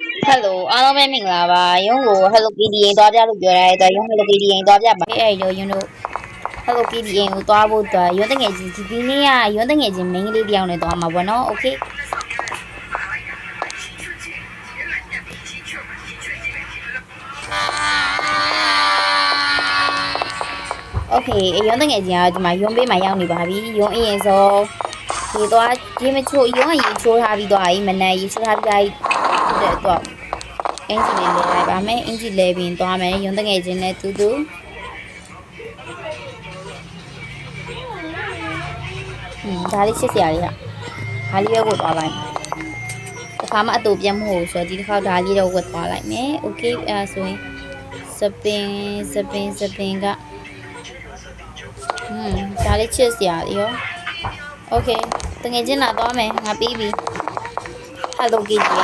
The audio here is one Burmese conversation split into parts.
ဟယ်လိုအားလုံးပဲမင်္ဂလာပါရုံးကို Hello Kitty ရင်သွားပြလို့ပြောရတဲ့အတွက်ရုံး Hello Kitty ရင်သွားပြပါအဲ့အဲ့ရောရုံးတို့ Hello Kitty ရင်ကိုသွားဖို့အတွက်ရုံးတငယ်ချင်းဒီဒီနေ့ကရုံးတငယ်ချင်း main ကလေးတစ်ယောက်နဲ့သွားမှာပေါ့နော် Okay Okay အရုံးတငယ်ချင်းကဒီမှာရုံးပေးမှာရောက်နေပါပြီရုံးအရင်ဆုံးဒီသွားဒီမချိုရုံးကရေချိုးထားပြီးသွားပြီမနက်ရေချိုးထားပြီးသွားပြီဖြစ် တဲ့အတွက်အင်ဂျင်လေးလဲလိုက်ပါမယ်အင်ဂျင်လဲပြီးသွားမယ်ရုံးတငယ်ချင်းနဲ့တူတူဟွန်းဒါလေးချစ်စရာလေးကဒါလေးပဲကိုသွားလိုက်မယ်တစ်ခါမှအတူပြတ်မဟုတ်ဘူးဆိုတော့ဒီတစ်ခါဒါလေးတော့ဝတ်သွားလိုက်မယ်โอเคအဲဒါဆိုရင်စပင်စပင်စပင်ကဟွန်းဒါလေးချစ်စရာလေးရောโอเคတငယ်ချင်းလာသွားမယ်ငါပြီးပြီ Hello Kitty ရေ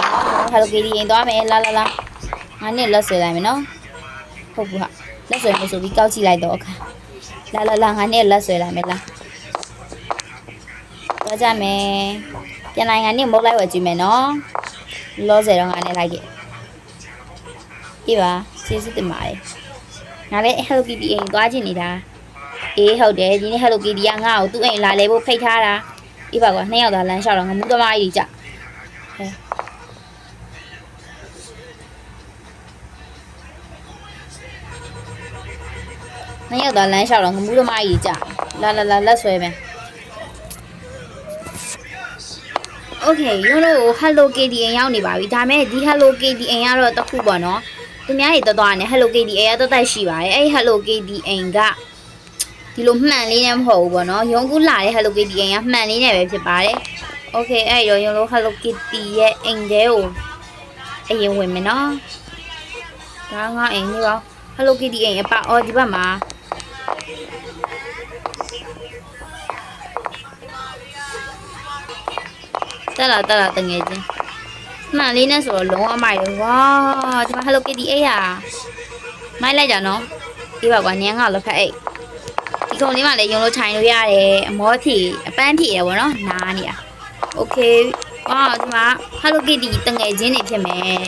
Hello Kitty ရင်သွားမယ်လာလာလာငါနဲ့လက်ဆွဲလိုက်မယ်နော်ဟုတ်ဘူးဟာလက်ဆွဲမယ်ဆိုပြီးကောက်ကြည့်လိုက်တော့အခါလာလာလာငါနဲ့လက်ဆွဲလိုက်မယ်လားတော့ကြမယ်ပြန်လိုက်ငါနဲ့မုတ်လိုက်ဝယ်ကြည့်မယ်နော်လောဆယ်တော့ငါနဲ့လိုက်ခဲ့ပြပါကျေးဇူးတင်ပါတယ်ငါလည်း Hello Kitty အိမ်သွားချင်နေတာအေးဟုတ်တယ်ဒီနေ့ Hello Kitty ကငါ့ကိုသူ့အိမ်လာလဲဖို့ဖိတ်ထားတာပြပါကွာနှစ်ယောက်သာလမ်းလျှောက်တော့ငါမူးသမားကြီးကြ နှစ်ယောက်သားလမ်းလျှောက်တော့ငမူးသမားကြီးကြာလာလာလာလက်ဆွဲမယ် Okay ရုံးလို့ Hello KDN ရောက်နေပါပြီဒါမဲ့ဒီ Hello KDN ကတော့တစ်ခုပေါ့နော်သူများတွေတော်တော်နဲ့ Hello KDN ကတော်တော်ရှိပါတယ်အဲ့ Hello KDN ကဒီလိုမှန်လေးနဲ့မဟုတ်ဘူးပေါ့နော်ရုံးကူလာတဲ့ Hello KDN ကမှန်လေးနဲ့ပဲဖြစ်ပါတယ် Okay အဲ့တော့ရုံးလို့ Hello Kitty ရဲ့အိမ်တဲကိုအရင်ဝင်မယ်နော်ဒါငါအိမ်ကြီးပါ Hello Kitty အိမ်အပအော်ဒီဘက်မှာ တက်လာတက်လာတငယ်ချင်းမှန်လေးနဲ့ဆိုတော့လုံးဝမိုက်တယ်ဝါဒီမှာ Hello Kitty အိတ်ဟာမိုက်လိုက်ကြနော်ဒီပါကွာနင်းကလက်ဖက်အိတ်ဒီခုံလေးမှလည်းယုံလို့ခြိုင်လို့ရတယ်အမောထီအပန်းထီရယ်ဗောနော်နားနေတာ Okay ဝါဒီမှာ Hello Kitty တငယ်ချင်းတွေဖြစ်မယ်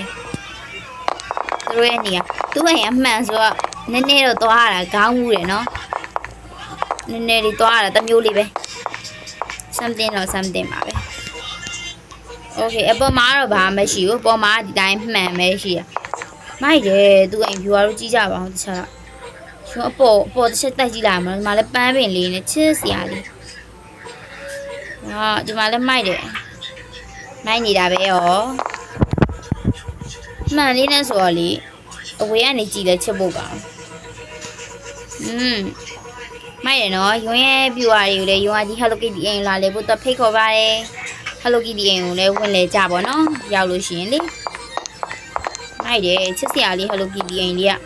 သူတို့ရဲ့နေရာသူ့အိမ်အမှန်ဆိုတော့နည်းနည်းတော့သွားရတာခေါင်းမူတယ်နော်နည်းနည်းလေးသွားရတာတမျိုးလေးပဲ something တော့ something ပါပဲ โอเคအပေါ်မှာတော့ဘာမှမရှိဘူးပေါ်မှာဒီတိုင်းမှန်ပဲရှိရမိုက်တယ်သူအိမ် viewer တို့ကြည့်ကြပါအောင်တခြားရှင်အပေါ်အပေါ်တစ်ချက်တက်ကြည့်လိုက်မှာဒီမှာလည်းပန်းပင်လေးနဲ့ချစ်စရာလေးဟာဒီမှာလည်းမိုက်တယ်မိုက်နေတာပဲရောမှန်လေးနဲ့ဆိုတော့လေအဝေးကနေကြည့်လဲချစ်ဖို့ပါอืมမိုက်ရနော်ရုံးရဲ့ viewer တွေကိုလည်းရုံးကဒီ Hello Kitty အိမ်လာလေဖို့တော့ဖိတ်ခေါ်ပါတယ် Hello Kitty အိမ်ကိုလည်းဝင်လေကြပါတော့ရောက်လို့ရှိရင်လေမိုက်တယ်ချစ်စရာလေး Hello Kitty အိမ်လေး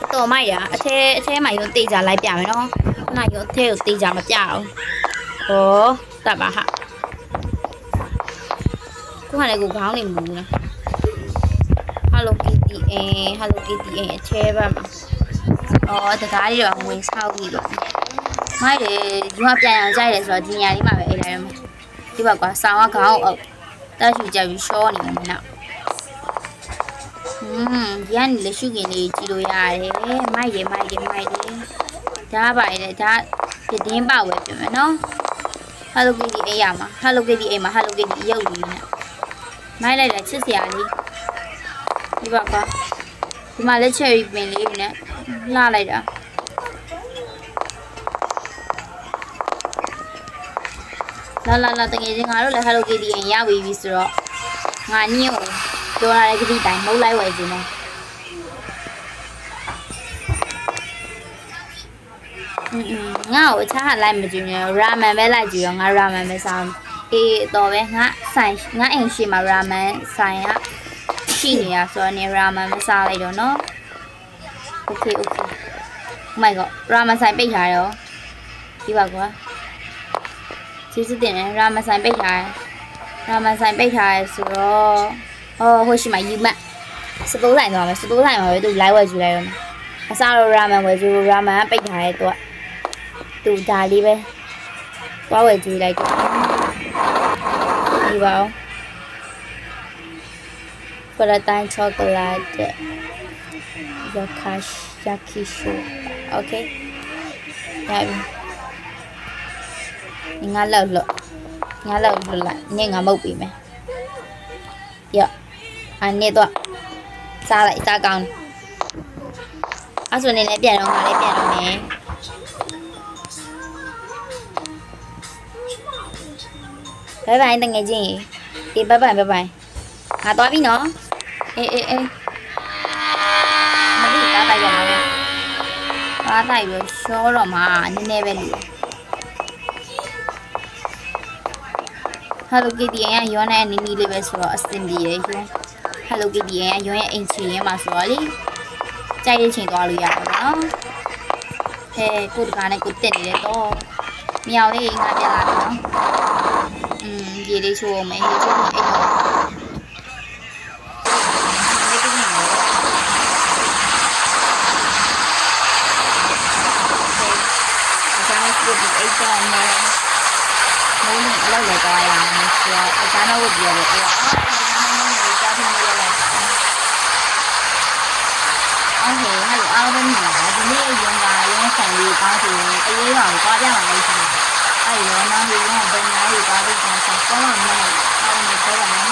ကတော်မိုက်တာအထဲအထဲမှာရုံတေးကြလိုက်ပြမယ်နော်ခုနရုံအထဲကိုတေးကြမပြအောင်ဟောတတ်ပါဟာခုကလည်းကိုခေါင်းနေမူလား Hello Kitty အိမ် Hello Kitty အိမ်အထဲဘက်မှာအော်တကားလေးတော့ဝင်ဆောက်ပြီးတော့ မိုက်တယ်ဒီမှာပြန်အောင်ကြိုက်တယ်ဆိုတော့ဒီနေရာလေးမှာပဲအိတ်လိုက်ရမှာဒီဘက်ကဆောင်းကခေါင်းအုပ်တက်ရှူကြပြီးရှောနေမှာမနောက်อืมဒီကနေလက်ရှုကင်လေးကြည့်လို့ရတယ်မိုက်တယ်မိုက်တယ်မိုက်တယ်ဒါပါလေဒါပြတင်းပါဝဲပြင်မယ်နော် Hello Kitty အိမ်ရမှာ Hello Kitty အိမ်မှာ Hello Kitty ရုပ်လေးနဲ့မိုက်လိုက်တယ်ချစ်စရာလေးဒီဘက်ကဒီမှာလက် cherry ပင်လေးနဲ့လှလိုက်တာ လာလာလာတကယ်ချင်းငါတို့လည်း Hello Kitty ရင်ရပြီပြီဆိုတော့ငါညို့ပြောလာတဲ့ကတိတိုင်းမုတ်လိုက်ဝယ်ခြင်းနဲ့อืมငါ့ကိုအခြားဟာလိုက်မကြည့်နဲ့ရာမန်ပဲလိုက်ကြည့်ရောငါရာမန်ပဲစောင်းအေးတော့ပဲငါဆိုင်ငါအိမ်ရှိမှာရာမန်ဆိုင်ကရှိနေရဆိုတော့နေရာမန်မစားလိုက်တော့နော် Okay okay Oh my god ရာမန်ဆိုင်ပိတ်ထားရောဒီပါကွာ ကျေးဇူးတင်တယ်ရာမန်ဆိုင်ပိတ်ထားတယ်ရာမန်ဆိုင်ပိတ်ထားတယ်ဆိုတော့ဟောဟိုရှိမှယူမတ်စတိုးဆိုင်သွားမယ်စတိုးဆိုင်မှာပဲသူ live ဝယ်ကြည့်လိုက်တော့အစားတော့ရာမန်ဝယ်ကြည့်ရာမန်ကပိတ်ထားတယ်သူကသူဒါလေးပဲသွားဝယ်ကြည့်လိုက်တော့ဒီပါအောင် Paradise chocolate Yakash Yakisho Okay ရပြီ ငါလောက်လို့ငါလောက်လို့လိုက်နင့်ငါမုတ်ပြီမယ်ရအနစ်တော့စားလိုက်စားကောင်းအဲ့ဆိုနေလည်းပြန်တော့ငါလည်းပြန်တော့မယ်ဘိုင်ဘိုင်တငယ်ချင်းအေးဘိုင်ဘိုင်ဘိုင်ဘိုင်ငါသွားပြီနော်အေးအေးအေးမသိတားလိုက်ရအောင်သွားလိုက်ပြီးရှောတော့မှနည်းနည်းပဲလူ Hello Kitty ရဲ့ရွမ်းနဲ့နီနီလေးပဲဆိုတော့အဆင်ပြေတယ်ရှင် Hello Kitty ရဲ့ရွမ်းရဲ့အိမ်ချီရဲ့မှာဆိုတော့လေကြိုက်တဲ့ချိန်သွားလို့ရတယ်ပေါ့နော်ဟဲကိုတကားနဲ့ကိုတက်နေတယ်တော့မြောင်လေးငါပြန်လာပြီနော်อืมရေလေးချိုးအောင်မယ်ရေချိုးပြီးအိတ်တော့အစားနဲ့ကိုဒီအိတ်တော့မယ်မိုးနဲ့အ လောက်လည်းသွားရအောင်ဆိုတော့အစားတော့ဝတ်ပြရတယ်အဲ့တော့အော်အစားမမိုးနဲ့ကြားထင်းလို့လည်းအော်ဟဲ့ဟဲ့အားလုံးမြင်လာဒီနေ့ရုံကရုံးဆိုင်လေးကောင်းစီတရေရောင်သွားပြလာလို့ရှိရင်အဲ့ရောနောက်ပြီးရုံးဘယ်နားလေးသွားပြီးတော့ဆောင်းတော့မှလည်းအားလုံးပြောပါမယ်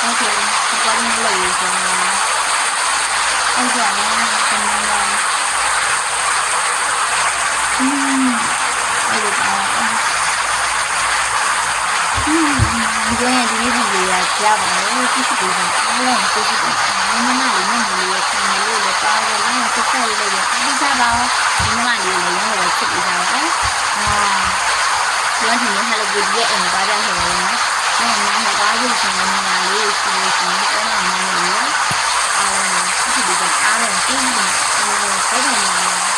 โอเคဒီကောင်းလေးလို့ရဆိုတော့အဲ့ဒါလည်းဆင်းနေတာอืมအဲ့ဒါ ဒီနေ့ဒီနေ့ဒီလေးရကြားပါမယ်ကြည့်ကြည့်ပါအားလုံးကြည့်ကြည့်ပါမမလေးမမလေးရဲ့ခံလို့လည်းပါတော့လိုင်းတစ်ချက်လေးလည်းအားကြပါဦးဒီမမလေးလည်းရောင်းရချစ်ပြီးသားပါအာဒီကနေ့ဟာလို့ဒီရဲ့အင်ပါရဟောနော်အဲ့မှာဟောတာရုပ်ရှင်မမလေးရှိနေရှိနေအဲ့မှာမမလေးအားလုံးကြည့်ကြည့်ပါအားလုံးကြည့်ကြည့်ပါအားလုံးကြည့်ကြည့်ပါ